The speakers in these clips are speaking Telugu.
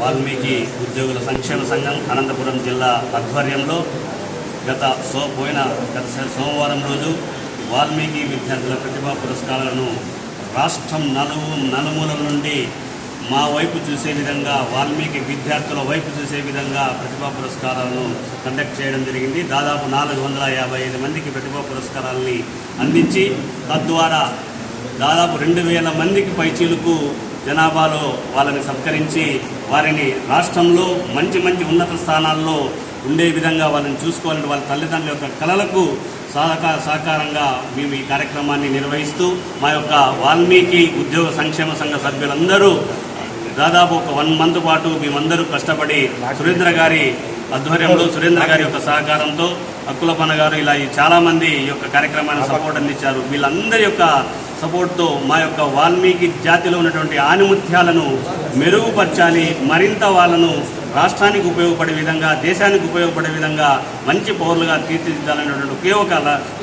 వాల్మీకి ఉద్యోగుల సంక్షేమ సంఘం అనంతపురం జిల్లా ఆధ్వర్యంలో గత సో పోయిన గత సోమవారం రోజు వాల్మీకి విద్యార్థుల ప్రతిభా పురస్కారాలను రాష్ట్రం నలుము నలుమూలల నుండి మా వైపు చూసే విధంగా వాల్మీకి విద్యార్థుల వైపు చూసే విధంగా ప్రతిభా పురస్కారాలను కండక్ట్ చేయడం జరిగింది. దాదాపు నాలుగు వందల యాభై ఐదు మందికి ప్రతిభా పురస్కారాలని అందించి తద్వారా దాదాపు రెండు వేల మందికి పైచీలకు జనాభాలో వాళ్ళని సత్కరించి వారిని రాష్ట్రంలో మంచి మంచి ఉన్నత స్థానాల్లో ఉండే విధంగా వాళ్ళని చూసుకోవాలని వాళ్ళ తల్లిదండ్రుల యొక్క కళలకు సహకార సహకారంగా మేము ఈ కార్యక్రమాన్ని నిర్వహిస్తూ మా యొక్క వాల్మీకి ఉద్యోగ సంక్షేమ సంఘ సభ్యులందరూ దాదాపు ఒక వన్ మంత్ పాటు మేమందరూ కష్టపడి సురేంద్ర గారి ఆధ్వర్యంలో సురేంద్ర గారి యొక్క సహకారంతో అక్కులపన్న గారు ఇలా ఈ ఈ యొక్క కార్యక్రమాన్ని సపోర్ట్ అందించారు. వీళ్ళందరి యొక్క సపోర్ట్తో మా యొక్క వాల్మీకి జాతిలో ఉన్నటువంటి ఆనిముత్యాలను మెరుగుపరచాలి. మరింత వాళ్ళను రాష్ట్రానికి ఉపయోగపడే విధంగా దేశానికి ఉపయోగపడే విధంగా మంచి పౌరులుగా తీర్చిదిద్దాలనేటువంటి ఒకే ఒక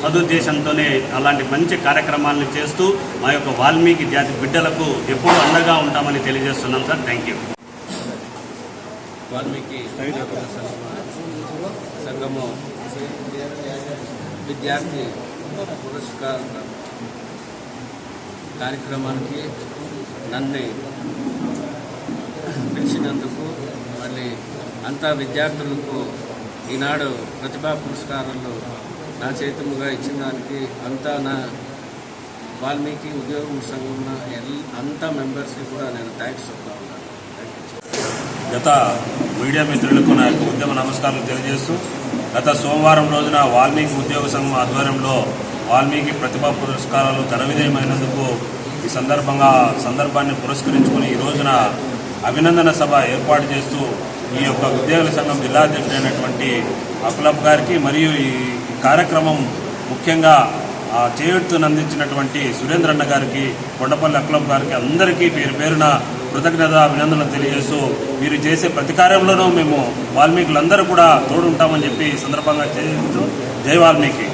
సదుద్దేశంతోనే అలాంటి మంచి కార్యక్రమాలను చేస్తూ మా యొక్క వాల్మీకి జాతి బిడ్డలకు ఎప్పుడూ అండగా ఉంటామని తెలియజేస్తున్నాం సార్. Thank you. వాల్మీకి సంఘము విద్యార్థి పురస్కారం కార్యక్రమానికి నన్ను పిలిచినందుకు మళ్ళీ అంతా విద్యార్థులకు ఈనాడు ప్రతిభా పురస్కారాలు నా చేతుముగా ఇచ్చిన దానికి అంతా నా వాల్మీకి ఉద్యోగం సంఘం ఎల్- అంతా మెంబర్స్కి కూడా నేను థ్యాంక్స్ చెప్తా ఉన్నాను గత మీడియా మిత్రులకు నా యొక్క ఉద్యమ నమస్కారాలు తెలియజేస్తూ గత సోమవారం రోజున వాల్మీకి ఉద్యోగ సంఘం ఆధ్వర్యంలో వాల్మీకి ప్రతిభా పురస్కారాలు ఘన విజయమైనందుకు ఈ సందర్భంగా సందర్భాన్ని పురస్కరించుకుని ఈ రోజున అభినందన సభ ఏర్పాటు చేస్తూ ఈ యొక్క ఉద్యోగుల సంఘం జిల్లా అధ్యక్షుడైనటువంటి అకులబ్ గారికి మరియు ఈ కార్యక్రమం ముఖ్యంగా ఆ చేయూర్తును అందించినటువంటి సురేంద్రన్న గారికి కొండపల్లి అక్లబ్ గారికి అందరికీ పేరు పేరున కృతజ్ఞత అభినందనలు తెలియజేస్తూ మీరు చేసే ప్రతి కార్యంలోనూ మేము వాల్మీకులందరూ కూడా తోడుంటామని చెప్పి సందర్భంగా చేస్తూ జై వాల్మీకి.